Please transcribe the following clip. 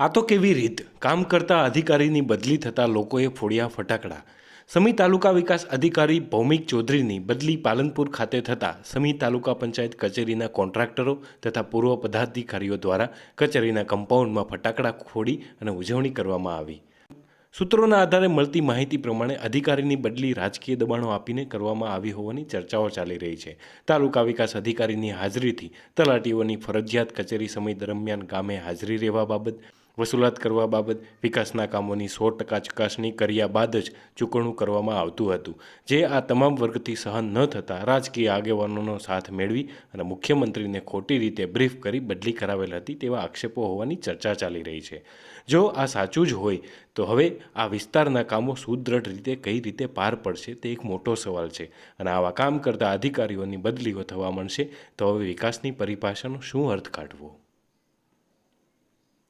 આ તો કેવી રીત? કામ કરતા અધિકારીની બદલી થતા લોકોએ ફોડ્યા ફટાકડા. સમી તાલુકા વિકાસ અધિકારી ભૌમિક ચૌધરીની બદલી પાલનપુર ખાતે થતાં સમી તાલુકા પંચાયત કચેરીના કોન્ટ્રાક્ટરો તથા પૂર્વ પદાધિકારીઓ દ્વારા કચેરીના કમ્પાઉન્ડમાં ફટાકડા ફોડી અને ઉજવણી કરવામાં આવી. સૂત્રોના આધારે મળતી માહિતી પ્રમાણે અધિકારીની બદલી રાજકીય દબાણો આપીને કરવામાં આવી હોવાની ચર્ચાઓ ચાલી રહી છે. તાલુકા વિકાસ અધિકારીની હાજરીથી તલાટીઓની ફરજિયાત કચેરી સમય દરમિયાન ગામે હાજરી રહેવા બાબત વસૂલાત કરવા બાબત વિકાસના કામોની સો ટકા ચકાસણી કર્યા બાદ જ ચૂકવણું કરવામાં આવતું હતું. જે આ તમામ વર્ગથી સહન ન થતાં રાજકીય આગેવાનોનો સાથ મેળવી અને મુખ્યમંત્રીને ખોટી રીતે બ્રીફ કરી બદલી કરાવેલ હતી તેવા આક્ષેપો હોવાની ચર્ચા ચાલી રહી છે. જો આ સાચું જ હોય, તો હવે આ વિસ્તારના કામો સુદૃઢ રીતે કઈ રીતે પાર પડશે તે એક મોટો સવાલ છે અને આવા કામ કરતા અધિકારીઓની બદલીઓ થવા મળશે તો હવે વિકાસની પરિભાષાનો શું અર્થ કાઢવો?